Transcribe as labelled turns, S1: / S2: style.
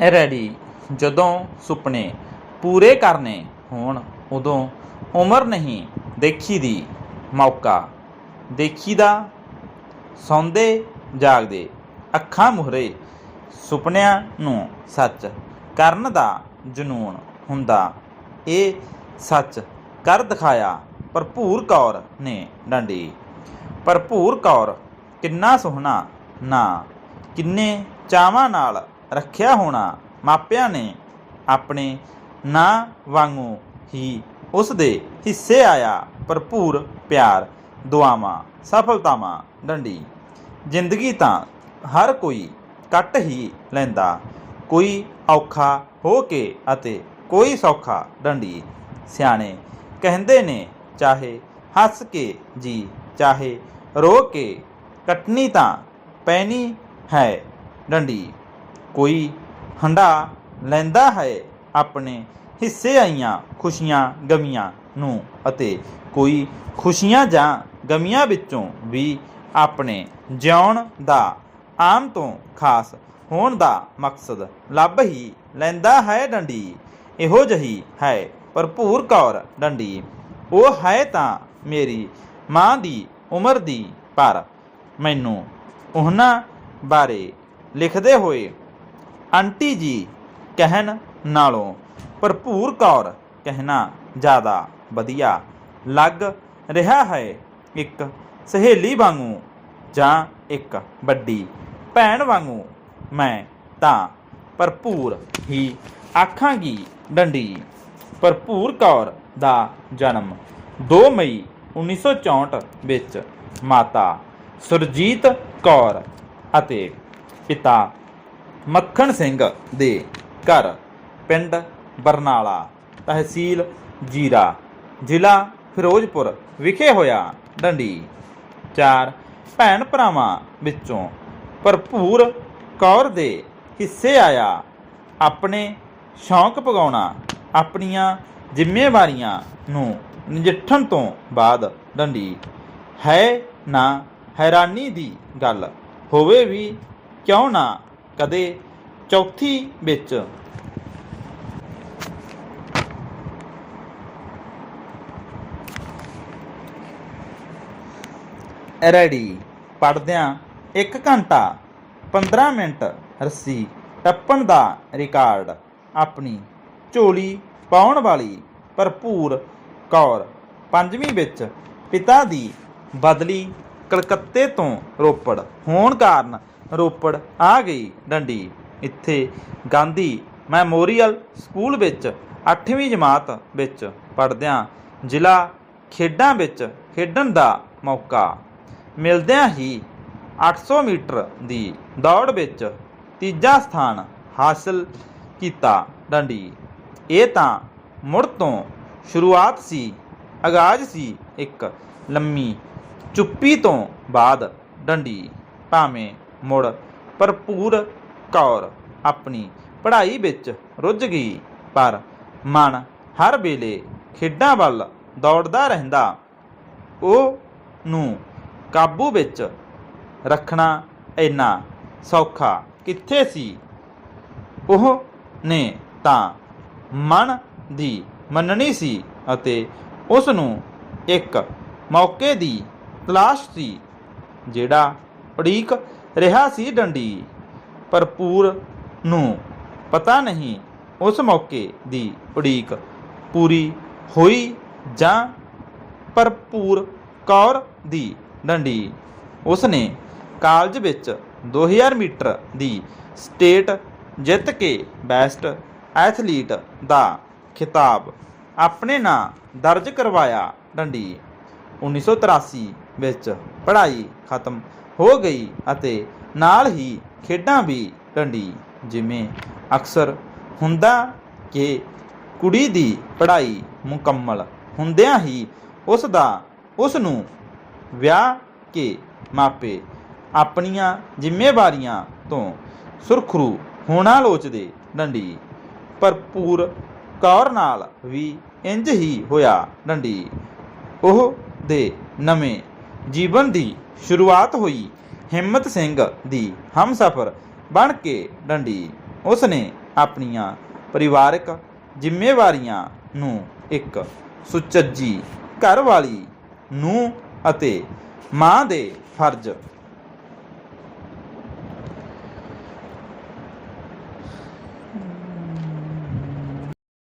S1: Ready. ਜਦੋਂ ਸੁਪਨੇ ਪੂਰੇ ਕਰਨੇ ਹੋਣ, ਉਦੋਂ ਉਮਰ ਨਹੀਂ ਦੇਖੀ ਦੀ ਮੌਕਾ। ਦੇਖੀ ਦਾ ਸੌਂਦੇ, ਜਾਗਦੇ ਅੱਖਾਂ ਮੁਹਰੇ ਸੁਪਨਿਆਂ ਨੂੰ ਸੱਚ ਕਰਨ ਦਾ ਜਨੂਨ ਹੁੰਦਾ। ਇਹ ਸੱਚ ਕਰ ਦਿਖਾਇਆ ਭਰਪੂਰ ਕੌਰ ਨੇ ਡੰਡੀ। ਭਰਪੂਰ ਕੌਰ ਕਿੰਨਾ ਸੋਹਣਾ, ਨਾ ਕਿੰਨੇ ਚਾਵਾਂ ਨਾਲ ਰੱਖਿਆ ਹੋਣਾ, ਮਾਪਿਆਂ ਨੇ ਆਪਣੇ ਨਾਂ ਵਾਂਗੂ ਹੀ ਉਸ ਦੇ ਹਿੱਸੇ ਆਇਆ। ਭਰਪੂਰ ਪਿਆਰ, ਦੁਆਵਾਂ, ਸਫਲਤਾਵਾਂ, ਡੰਡੀ। ਜ਼ਿੰਦਗੀ ਤਾਂ ਹਰ ਕੋਈ ਕੱਟ ਹੀ ਲੈਂਦਾ। ਕੋਈ ਔਖਾ ਹੋ ਕੇ ਅਤੇ ਕੋਈ ਸੌਖਾ, ਡੰਡੀ। ਸਿਆਣੇ ਕਹਿੰਦੇ ਨੇ, ਚਾਹੇ ਹੱਸ ਕੇ ਜੀ, ਚਾਹੇ ਰੋ ਕੇ, ਕੱਟਣੀ ਤਾਂ ਪੈਣੀ ਹੈ, ਡੰਡੀ। ਕੋਈ ਹੰਡਾ ਲੈਂਦਾ ਹੈ ਆਪਣੇ ਹਿੱਸੇ ਆਈਆਂ ਖੁਸ਼ੀਆਂ ਗਮੀਆਂ ਨੂੰ ਅਤੇ ਕੋਈ ਖੁਸ਼ੀਆਂ ਜਾਂ ਗਮੀਆਂ ਵਿੱਚੋਂ ਵੀ ਆਪਣੇ ਜਿਉਣ ਦਾ ਆਮ ਤੋਂ ਖਾਸ ਹੋਣ ਦਾ ਮਕਸਦ ਲੱਭ ਹੀ ਲੈਂਦਾ ਹੈ ਡੰਡੀ। ਇਹੋ ਜਹੀ ਹੈ ਭਰਪੂਰ ਕੌਰ ਡੰਡੀ। ਉਹ ਹੈ ਤਾਂ ਮੇਰੀ ਮਾਂ ਦੀ ਉਮਰ ਦੀ, ਪਰ ਮੈਨੂੰ ਉਹਨਾਂ ਬਾਰੇ ਲਿਖਦੇ ਹੋਏ ਆਂਟੀ ਜੀ, ਕਹਿਣ ਨਾਲੋਂ ਭਰਪੂਰ ਕੌਰ, ਕਹਿਣਾ ਜ਼ਿਆਦਾ ਵਧੀਆ ਲੱਗ ਰਿਹਾ ਹੈ। ਇੱਕ ਸਹੇਲੀ ਵਾਂਗੂ ਜਾਂ ਇੱਕ ਵੱਡੀ ਭੈਣ ਵਾਂਗੂ ਮੈਂ ਤਾਂ ਭਰਪੂਰ ਹੀ ਆਖਾਂਗੀ, ਡੰਡੀ। ਭਰਪੂਰ ਕੌਰ ਦਾ ਜਨਮ 2 ਮਈ 1964 ਵਿੱਚ ਮਾਤਾ ਸੁਰਜੀਤ ਕੌਰ ਅਤੇ ਪਿਤਾ ਮੱਖਣ ਸਿੰਘ ਦੇ ਘਰ, ਪਿੰਡ ਬਰਨਾਲਾ, ਤਹਿਸੀਲ ਜੀਰਾ, ਜ਼ਿਲ੍ਹਾ ਫਿਰੋਜ਼ਪੁਰ ਵਿਖੇ ਹੋਇਆ ਡੰਡੀ। ਚਾਰ ਭੈਣ ਭਰਾਵਾਂ ਵਿੱਚੋਂ ਭਰਪੂਰ ਕੌਰ ਦੇ ਹਿੱਸੇ ਆਇਆ। ਆਪਣੇ ਸ਼ੌਂਕ ਪਗਾਉਣਾ ਆਪਣੀਆਂ ਜ਼ਿੰਮੇਵਾਰੀਆਂ ਨੂੰ ਨਜਿੱਠਣ ਤੋਂ ਬਾਅਦ ਡੰਡੀ ਹੈ ਨਾ ਹੈਰਾਨੀ ਦੀ ਗੱਲ, ਹੋਵੇ ਵੀ ਕਿਉਂ ਨਾ ਕਦੇ ਚੌਥੀ ਵਿੱਚ ਰੈਡੀ। ਪੜਦਿਆਂ 1 ਘੰਟਾ 15 ਮਿੰਟ ਰੱਸੀ ਟੱਪਣ ਦਾ ਰਿਕਾਰਡ। ਆਪਣੀ ਝੋਲੀ ਪਾਉਣ ਵਾਲੀ ਭਰਪੂਰ ਕੌਰ ਪੰਜਵੀਂ ਵਿੱਚ ਪਿਤਾ ਦੀ ਬਦਲੀ ਕਲਕੱਤੇ ਤੋਂ ਰੋਪੜ। ਹੋਣ ਕਾਰਨ ਰੋਪੜ ਆ ਗਈ ਡੰਡੀ। ਇੱਥੇ। ਗਾਂਧੀ ਮੈਮੋਰੀਅਲ ਸਕੂਲ ਵਿੱਚ 8ਵੀਂ ਜਮਾਤ ਵਿੱਚ ਪੜ੍ਹਦਿਆਂ ਜ਼ਿਲ੍ਹਾ ਖੇਡਾਂ ਵਿੱਚ ਖੇਡਣ ਦਾ ਮੌਕਾ ਮਿਲਦਿਆਂ ਹੀ 800 ਮੀਟਰ ਦੀ ਦੌੜ ਵਿੱਚ ਤੀਜਾ ਸਥਾਨ ਹਾਸਲ ਕੀਤਾ ਡੰਡੀ। ਇਹ ਤਾਂ ਮੁੜ ਤੋਂ ਸ਼ੁਰੂਆਤ ਸੀ ਆਗਾਜ਼ ਸੀ ਇੱਕ ਲੰਮੀ ਚੁੱਪੀ ਤੋਂ ਬਾਅਦ ਡੰਡੀ ਭਾਵੇਂ ਮੁੜ ਭਰਪੂਰ ਕੌਰ ਆਪਣੀ ਪੜ੍ਹਾਈ ਵਿੱਚ ਰੁੱਝ ਗਈ, ਪਰ ਮਨ ਹਰ ਵੇਲੇ ਖੇਡਾਂ ਵੱਲ ਦੌੜਦਾ ਰਹਿੰਦਾ। ਉਹ ਨੂੰ ਕਾਬੂ ਵਿੱਚ ਰੱਖਣਾ ਇੰਨਾ ਸੌਖਾ ਕਿੱਥੇ ਸੀ? ਉਹ ਨੇ ਤਾਂ ਮਨ ਦੀ ਮੰਨਣੀ ਸੀ ਅਤੇ ਉਸ ਨੂੰ ਇੱਕ ਮੌਕੇ ਦੀ ਤਲਾਸ਼ ਸੀ, ਜਿਹੜਾ ਉਡੀਕ ਰਿਹਾ ਸੀ ਡੰਡੀ। ਭਰਪੂਰ ਨੂੰ ਪਤਾ ਨਹੀਂ ਉਸ ਮੌਕੇ ਦੀ ਉਡੀਕ ਪੂਰੀ ਹੋਈ ਜਾਂ ਭਰਪੂਰ ਕੌਰ ਦੀ ਡੰਡੀ। ਉਸ ਨੇ ਕਾਲਜ ਵਿੱਚ 2000 ਮੀਟਰ ਦੀ ਸਟੇਟ ਜਿੱਤ ਕੇ ਬੈਸਟ ਐਥਲੀਟ ਦਾ ਖਿਤਾਬ ਆਪਣੇ ਨਾਂ ਦਰਜ ਕਰਵਾਇਆ। ਡੰਡੀ 1983 ਵਿੱਚ ਪੜ੍ਹਾਈ ਖਤਮ ਹੋ ਗਈ ਅਤੇ ਨਾਲ ਹੀ ਖੇਡਾਂ ਵੀ ਡੰਡੀ ਜਿਵੇਂ ਅਕਸਰ ਹੁੰਦਾ ਕਿ ਕੁੜੀ ਦੀ ਪੜ੍ਹਾਈ ਮੁਕੰਮਲ ਹੁੰਦਿਆਂ ਹੀ ਉਸ ਦਾ ਉਸ ਨੂੰ ਵਿਆਹ ਕੇ ਮਾਪੇ ਆਪਣੀਆਂ ਜ਼ਿੰਮੇਵਾਰੀਆਂ ਤੋਂ ਸੁਰਖਰੂ ਹੋਣਾ ਲੋਚਦੇ ਡੰਡੀ। ਭਰਪੂਰ ਕੌਰ ਨਾਲ ਵੀ ਇੰਜ ਹੀ ਹੋਇਆ ਡੰਡੀ। ਉਹ ਦੇ ਨਵੇਂ ਜੀਵਨ ਦੀ ਸ਼ੁਰੂਆਤ ਹੋਈ ਹਿੰਮਤ ਸਿੰਘ ਦੀ ਹਮਸਫਰ ਬਣ ਕੇ ਡੰਡੀ। ਉਸ ਨੇ ਆਪਣੀਆਂ ਪਰਿਵਾਰਕ ਜ਼ਿੰਮੇਵਾਰੀਆਂ ਨੂੰ ਇੱਕ ਸੁਚੱਜੀ ਘਰ ਵਾਲੀ ਨੂੰ ਅਤੇ ਮਾਂ ਦੇ ਫਰਜ਼